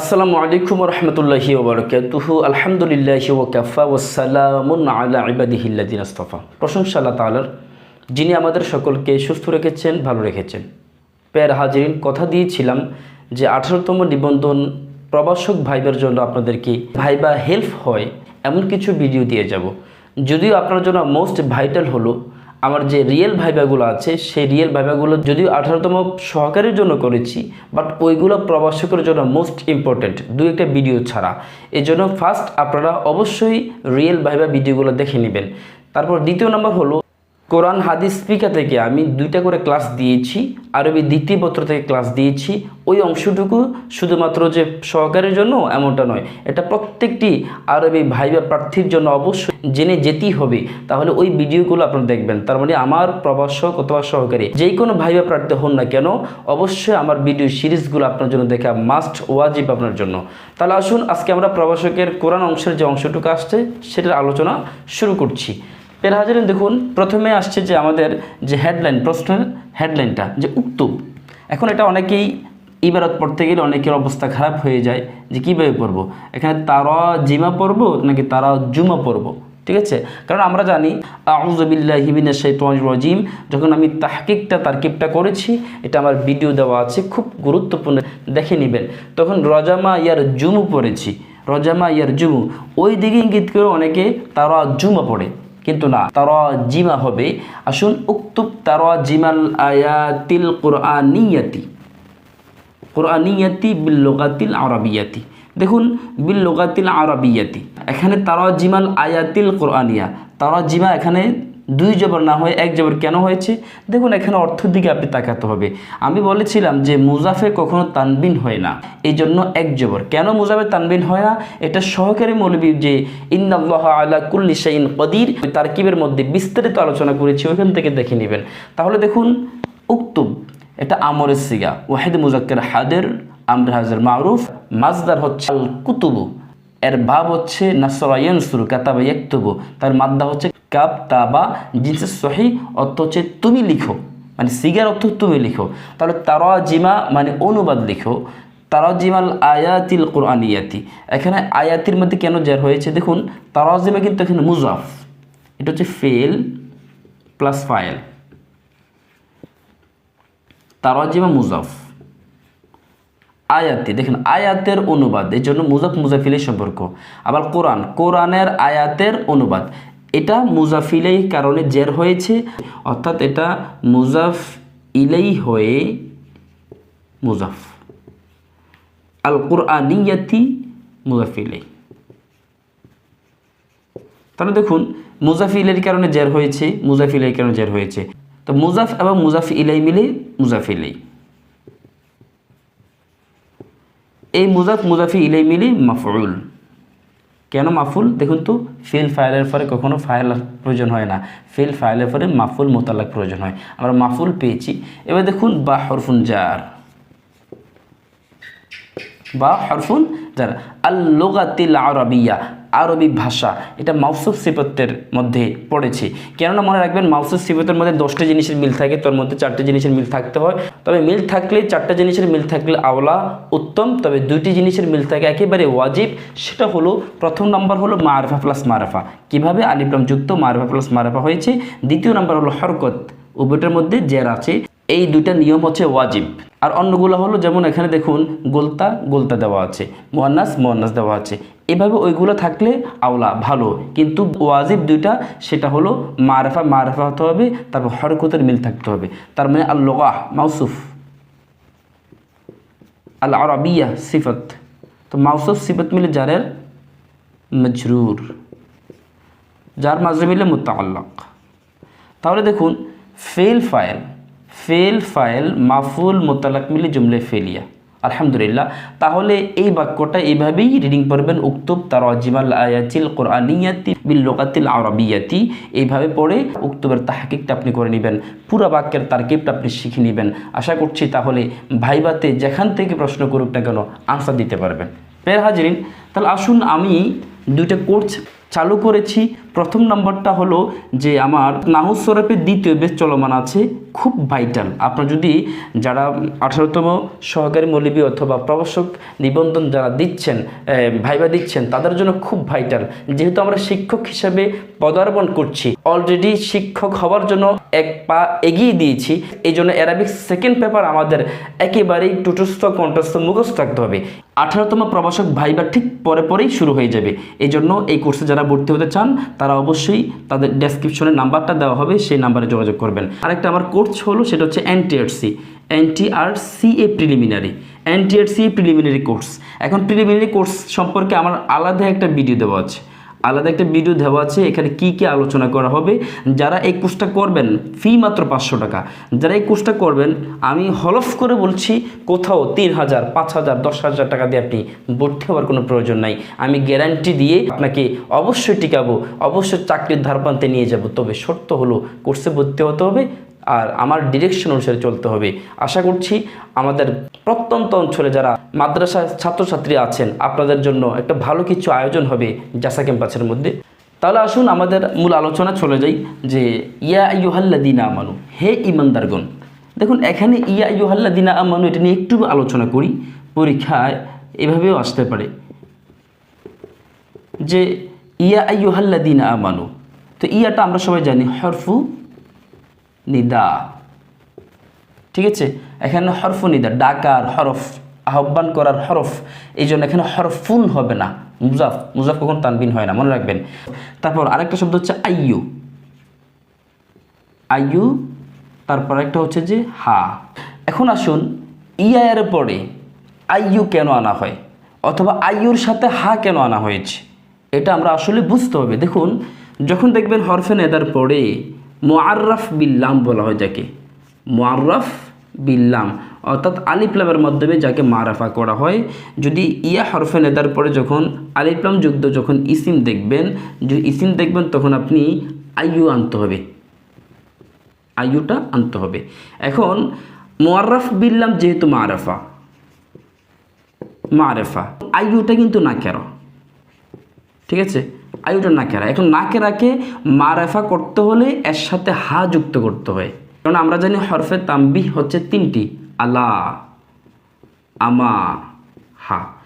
আসসালামু আলাইকুম রহমতুল্লাহি ওবরকাতুহু আলহামদুলিল্লাহ ওকাফা ওসালামুন আলা ইবাদিহিল্লাদিন আস্তফা। প্রশংসা আল্লাহ তালার যিনি আমাদের সকলকে সুস্থ রেখেছেন, ভালো রেখেছেন। পেয়ার হাজিরিন, কথা দিয়েছিলাম যে আঠারোতম নিবন্ধন প্রবাসক ভাইবার জন্য আপনাদেরকে ভাইবা হেল্প হয়, এমন কিছু ভিডিও দিয়ে যাব। যদিও আপনার জন্য মোস্ট ভাইটাল হলো আমার যে রিয়েল ভাইভাগুলো আছে, সেই রিয়েল ভাইভাগুলো যদিও আঠারোতম সহকারীর জন্য করেছি বাট ওইগুলো প্রবাসকের জন্য মোস্ট ইম্পর্ট্যান্ট দু একটা ভিডিও ছাড়া। এই জন্য ফার্স্ট আপনারা অবশ্যই রিয়েল ভাইভা ভিডিওগুলো দেখে নেবেন। তারপর দ্বিতীয় নম্বর হলো কোরআন, হাদিস স্পিকার থেকে আমি দুইটা করে ক্লাস দিয়েছি, আরবি দ্বিতীয় পত্র থেকে ক্লাস দিয়েছি। ওই অংশটুকু শুধুমাত্র যে সহকারের জন্য এমনটা নয়, এটা প্রত্যেকটি আরবি ভাইবা প্রার্থীর জন্য অবশ্যই জেনে যেতেই হবে। তাহলে ওই ভিডিওগুলো আপনারা দেখবেন। তার মানে আমার প্রবাসক অথবা সহকারী যেই কোনো ভাইবা প্রার্থী হন না কেন, অবশ্যই আমার ভিডিও সিরিজগুলো আপনার জন্য দেখা মাস্ট ওয়াজিব আপনার জন্য। তাহলে আসুন, আজকে আমরা প্রবাসকের কোরআন অংশের যে অংশটুকু আসছে, সেটার আলোচনা শুরু করছি। এর হাজারেন, দেখুন, প্রথমে আসছে যে আমাদের যে হেডলাইন প্রশ্নের হেডলাইনটা যে উক্তুব এখন এটা অনেকেই ইবারত পড়তে গেলে অনেকের অবস্থা খারাপ হয়ে যায় যে কীভাবে পড়ব? এখানে তারা জিমা পড়ব নাকি তারা জুমা পড়ব? ঠিক আছে? কারণ আমরা জানি আউজবিল্লাহ হিবিনের সেই রাজিম যখন আমি তাহকিকটা, তারকিবটা করেছি, এটা আমার ভিডিও দেওয়া আছে, খুব গুরুত্বপূর্ণ, দেখে নেবেন। তখন রজামা ইয়ার জুমু পড়েছি, রজামা ইয়ার জুমু ওই দিকে ইঙ্গিত করে অনেকে তারা জুমা পড়ে। কিন্তু না তারা জিমা হবে। আসুন, উক্তুব তারা জিমাল আয়াতিল কোরআনিয়াতি। কোরআনিয়াতি বিল লোকাতিল আরবিয়াতি। দেখুন বিল লোকাতিল আরবিয়াতি। এখানে তারা জিমাল আয়াতিল কোরআনিয়া। তারা জিমা এখানে দুই জবর না হয়ে এক জবর কেন হয়েছে? দেখুন, এখানে অর্থের দিকে আপনি তাকাতে হবে। আমি বলেছিলাম যে মুজাফে কখনো তানবিন হয় না। এই জন্য এক জবর। কেন মুজাফে তানবিন হয় না? এটা সহকারী মৌলবী যে ইন্নাল্লাহ আলা কুল্লি শাইন কদির তারকিবের মধ্যে বিস্তারিত আলোচনা করেছি, ওইখান থেকে দেখে নেবেন। তাহলে দেখুন উক্তুব এটা আমরের সিগা। ওয়াহেদ মুজাক্কের হাদের আমর হাজার মারুফ, মাজদার হচ্ছে কুতুবু। এর ভাব হচ্ছে নাসরায়নসুর কাতাবা ইয়াকতুবু। তার মাদ্দা হচ্ছে, কাব, তাবা জিন্সের সহি অর্থ হচ্ছে, তুমি লিখো। মানে সিগার অর্থ, তুমি লিখো। তাহলে তারা জিমা মানে অনুবাদ লিখো। তারাজিমাল আয়াতিল কোরআনিয়াতি। এখানে আয়াতির মধ্যে কেন জের হয়েছে? দেখুন, তারাজিমা কিন্তু এখানে মুজাফ। এটা হচ্ছে ফেল প্লাস ফাইল। তারাজিমা মুজাফ। আয়াতি দেখেন, আয়াতের অনুবাদ, এই জন্য মুজাফ মুজাফিলের সম্পর্ক। আবার কোরআন, কোরআনের আয়াতের অনুবাদ। এটা মুজাফিলেই কারণে জের হয়েছে, অর্থাৎ এটা মুজাফ ইলেই হয়ে মুজাফ। আল কোরআন কোরআনিয়াতি মুজাফিলেই তাহলে দেখুন মুজাফিলের কারণে জের হয়েছে মুজাফিলের কারণে জের হয়েছে। তো মুজাফ এবং মুজাফ ইলাই মিলে মুজাফিলেই এই মুজাফ, মুজাফি ইলাই মিলি মাফুল কেন মাফুল দেখুন তো, ফিল ফাইলের পরে কখনো ফাইল প্রয়োজন হয় না। ফিল ফাইলের পরে মাফুল মোতালাক প্রয়োজন হয়। আমরা মাফুল পেয়েছি। এবার দেখুন, বা হরফুন জার। বা হরফুন যার আল্লোগাতিল আরবিয়া। আরবি ভাষা, এটা মাউসুফ সিপতের মধ্যে পড়েছে। কেননা মনে রাখবেন, মাউসুফ সিপতের মধ্যে দশটা জিনিসের মিল থাকে, তোর মধ্যে চারটে জিনিসের মিল থাকতে হয়। তবে মিল থাকলে চারটা জিনিসের মিল থাকলে আওলা উত্তম, তবে দুইটি জিনিসের মিল থাকে একেবারে ওয়াজিব, সেটা হলো, প্রথম নাম্বার হলো মারফা প্লাস মারফা। কীভাবে আলিপ্লাম যুক্ত মারফা প্লাস মারফা হয়েছে? দ্বিতীয় নাম্বার হলো হরকত, উভয়টার মধ্যে জের আছে। এই দুটা নিয়ম হচ্ছে ওয়াজিব। আর অন্যগুলো হলো, যেমন এখানে দেখুন, গোলতা গোলতা দেওয়া আছে। মোয়ান্নাস মোয়ান্নাস দেওয়া আছে। এভাবে ওইগুলো থাকলে আওলা, ভালো। কিন্তু ওয়াজিব দুইটা, সেটা হলো মারেফা মারেফা হতে হবে, তারপর হরকতের মিল থাকতে হবে। তার মানে আল লোগাহ মাউসুফ। আল আরবিয়া সিফত। তো মাউসুফ, সিফত মিলে জারের মজরুর। যার মাঝে মিলে মোতাল্লাক তাহলে দেখুন, ফেল ফাইল ফেল, ফাইল, মাফুল, মোতালাক মিলে জুমলে ফেলিয়া। আলহামদুলিল্লাহ। তাহলে এই বাক্যটা এইভাবেই রিডিং করবেন উক্তুব তার অজিমাল আয়াতিল কোরআনিয়াতি বিল লোকাতিল আরবিয়াতি। এইভাবে পড়ে উক্তুবের তাহাকিকটা আপনি করে নেবেন। পুরো বাক্যের তারকিবটা আপনি শিখে নেবেন। আশা করছি তাহলে ভাইবাতে যেখান থেকে প্রশ্ন করুক না কেন আনসার দিতে পারবেন। পের হাজিরিন, তাহলে আসুন আমি দুইটা কোর্স চালু করেছি। প্রথম নম্বরটা হলো যে আমার নাহুস সরফের দ্বিতীয় বেশ চলমান আছে। খুব ভাইটাল আপনার যদি যারা আঠারোতম সহকারী মৌলবী অথবা প্রবাসক নিবন্ধন যারা দিচ্ছেন ভাইবা দিচ্ছেন, তাদের জন্য খুব ভাইটাল যেহেতু আমরা শিক্ষক হিসাবে পদার্পণ করছি অলরেডি শিক্ষক হওয়ার জন্য এক পা এগিয়ে দিয়েছি, এই জন্য অ্যারাবিক সেকেন্ড পেপার আমাদের একেবারেই টুটস্থ কণ্ঠস্থ, মুখস্থ থাকতে হবে। আঠারোতম প্রবাসক ভাইবা ঠিক পরে পরেই শুরু হয়ে যাবে। এই জন্য এই কোর্সে যারা ভর্তি হতে চান, তারা অবশ্যই তাদের ডেসক্রিপশনে নাম্বারটা দেওয়া হবে, সেই নাম্বারে যোগাযোগ করবেন। আরেকটা আমার কোর্স হলো সেটা হচ্ছে এনটিআরসি এ প্রিলিমিনারি এনটিআরসি প্রিলিমিনারি কোর্স। এখন প্রিলিমিনারি কোর্স সম্পর্কে আমার আলাদা একটা ভিডিও দেওয়া আছে। আলাদা একটা ভিডিও দেওয়া আছে, এখানে কি কি আলোচনা করা হবে। যারা এই কোর্সটা করবেন ফি মাত্র পাঁচশো টাকা। যারা এই কোর্সটা করবেন, আমি হলফ করে বলছি, কোথাও তিন হাজার, পাঁচ হাজার, দশ হাজার টাকা দিয়ে আপনি ভর্তি হওয়ার কোনো প্রয়োজন নাই। আমি গ্যারান্টি দিয়ে আপনাকে অবশ্যই টিকাবো, অবশ্যই চাকরির ধারপান্তে নিয়ে যাব। তবে শর্ত হলো, কোর্সে ভর্তি হতে হবে আর আমার ডিরেকশন অনুসারে চলতে হবে। আশা করছি আমাদের প্রত্যন্ত অঞ্চলে যারা মাদ্রাসা ছাত্রছাত্রী আছেন, আপনাদের জন্য একটা ভালো কিছু আয়োজন হবে জাসা ক্যাম্পাসের মধ্যে। তাহলে আসুন আমাদের মূল আলোচনা চলে যাই যে, ইয়া ইউহাল্লাদিনা আমানু, হে ইমানদারগণ দেখুন, এখানে ইয়া ইউহাল্লাদিনা আমানু এটা নিয়ে একটু আলোচনা করি, পরীক্ষায় এভাবেও আসতে পারে। যে, ইয়া ইউহাল্লাদিনা আমানু, তো ইয়াটা আমরা সবাই জানি হরফু নিদা। ঠিক আছে? এখানে হরফ নিদা, ডাকার হরফ, আহ্বান করার হরফ এই জন্য এখানে হরফুন হবে না। মুজাফ মুজাফ কখন তানবিন হয় না, মনে রাখবেন। তারপর আরেকটা শব্দ হচ্ছে আইয়ু। আইয়ু, তারপর একটা হচ্ছে যে হা। এখন আসুন, ইয়ার পরে আইয়ু কেন আনা হয়? অথবা আইয়ুর সাথে হা কেন আনা হয়েছে? এটা আমরা আসলে বুঝতে হবে। দেখুন, যখন দেখবেন হরফে নেদার পরে মোয়ার্রাফ বিল্লাম বলা হয় যাকে। মোয়ার্রাফ বিল্লাম অর্থাৎ আলিপ্লামের মাধ্যমে যাকে মারাফা করা হয়। যদি ইয়া হরফে নেদার পরে যখন আলিপ্লাম যুক্ত যখন ইসিম দেখবেন, যদি ইসিম দেখবেন তখন আপনি আইয়ু আনতে হবে। আয়ুটা আনতে হবে। এখন মোয়ার্রাফ বিল্লাম যেহেতু মারাফা, মারেফা আয়ুটা কিন্তু না কেন? ঠিক আছে? আয়ুটা নাকেরা এখন নাকেরাকে মারেফা করতে হলে এর সাথে হা যুক্ত করতে হয়। কারণ আমরা জানি হরফে তাম্বি হচ্ছে তিনটি। আলা, আমা, হা।